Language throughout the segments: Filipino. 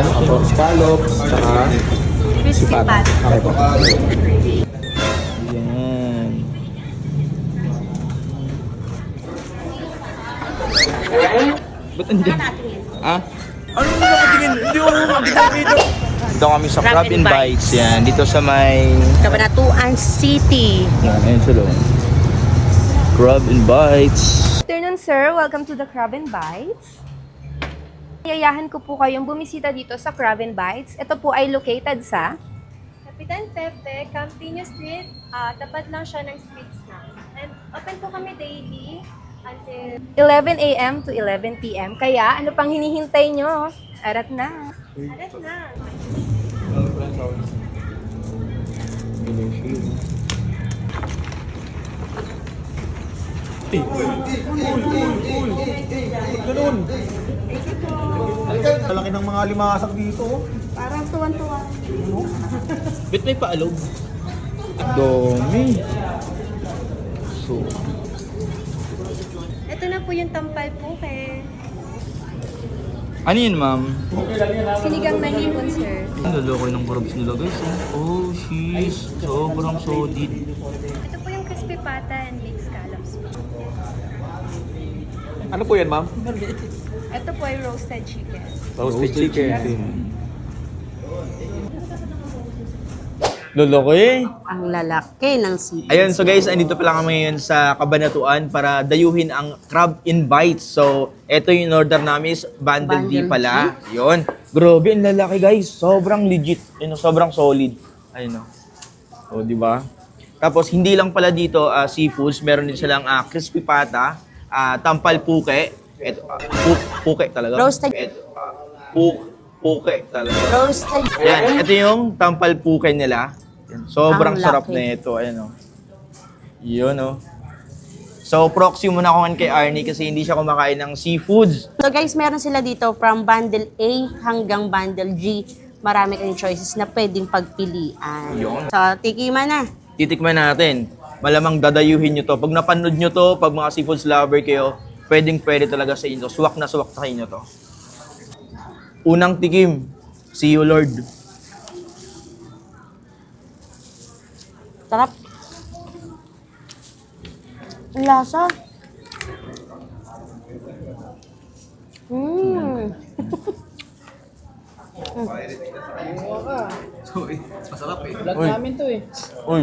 Yan, opo, scallops, saka Crispy sipata. pat. Okay po. Yan. Ba't andyan? Ah? Ano mo nakatingin? Hindi ako nakatingin dito. Dito kami sa Crab Crab and Bites. Yan, dito sa may... Cabanatuan City. Yan, ayun sa loob. Crab and Bites. afternoon, sir. Welcome to the Crab and Bites. Yayahan ko po kayong bumisita dito sa Crab and Bites. Ito po ay located sa Kapitan Pepe, Campino Street, ah, tapat lang siya ng street snack. And open po kami daily until 11 a.m. to 11 p.m. Kaya ano pang hinihintay nyo? Arat na. alas na. Ganun. Malaki ng mga limasag dito. oh. Parang tuwan-tuwa. Ba't may paalog? Dami. So, Ito na po yung tampal po kay ano yun, ma'am? sinigang na hipon, sir. Ang laloko ng crabs nila, guys. Oh, sheesh. Sobrang solid. Ito po yung crispy pata and scallops. Ano po yan, ma'am? Ito po ay roasted chicken. Roasted chicken. Loloko eh. Ang lalaki ng city. Ayun, so guys, andito pa lang kami ngayon sa Kabanatuan para dayuhin ang Crab Invites. So, eto yung order namin is Bundle, D pala. Yun. Grabe, ang lalaki guys. Sobrang legit. Yun, sobrang solid. Ayun o. O, di ba? Tapos, hindi lang pala dito ah, seafoods. Meron din silang ah, crispy pata, ah, tampal puke. Eto, ah, pu- puke talaga. Roasted. Eto, ah, pu- puke talaga. Roasted. Yan, ito yung tampal pukay nila. Sobrang Ang sarap na ito. Ayan o. Yun o. So, proxy muna ako kay Arnie kasi hindi siya kumakain ng seafoods. So guys, meron sila dito from bundle A hanggang bundle G. Marami kayong choices na pwedeng pagpilian. Yun. So, tikiman na. Titikman natin. Malamang dadayuhin nyo to. Pag napanood nyo to, pag mga seafoods lover kayo, pwedeng pwede talaga sa inyo. Swak na swak sa inyo to. Unang tikim. See you, Lord. Sarap. Ang lasa. Mmm. Vlog namin to eh. Uy.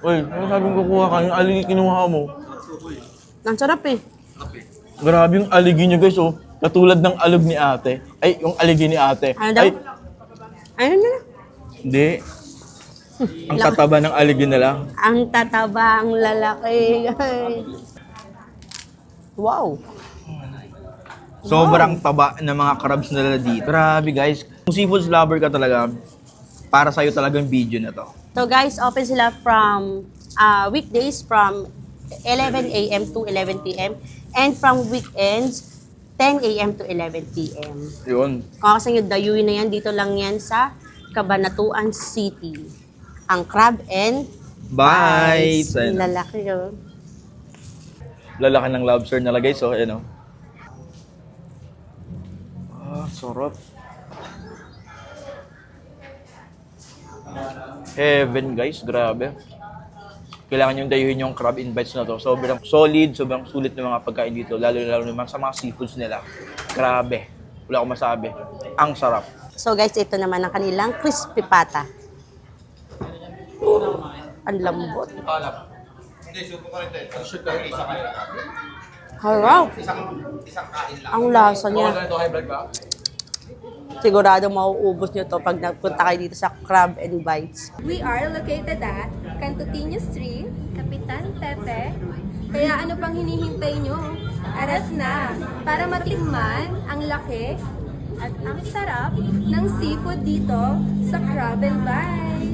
Uy, ano sabing kukuha ka? Yung aligi kinuha mo. Ang sarap eh. Grabe yung aligi niyo guys, oh. Katulad ng alog ni ate. Ay, yung aligi ni ate. Ano daw? Ay, Ano na? hindi. Ang tataba ng aligi nila. Ang tataba, ang lalaki. wow. Sobrang taba ng mga crabs nila dito. Grabe guys. Kung seafoods lover ka talaga, para sa'yo talagang video na to. So guys, open sila from uh, weekdays from 11 a.m. to 11 p.m. and from weekends 10 a.m. to 11 p.m. Yun. Kung kasi yung dayuin na yan, dito lang yan sa Cabanatuan City. Ang crab and! Ang Ayun. lalaki yun. Lalaki ng lobster nila guys, oh. Ayan, oh. Ah, sarap. Heaven guys, grabe. Kailangan yung dayuhin yung crab invites na to. Sobrang solid, sobrang sulit ng mga pagkain dito. Lalo lalo naman sa mga seafoods nila. Grabe. Wala akong masabi. Ang sarap. So guys, ito naman ang kanilang crispy pata. Ang lambot. Harap. Ang lasa niya. Sigurado mauubos nyo to pag nagpunta kayo dito sa Crab and Bites. We are located at Cantutinho Street. Kapitan Pepe, Kaya ano pang hinihintay nyo? Arat na. Para matikman ang laki at ang sarap ng seafood dito sa Crab and Bites.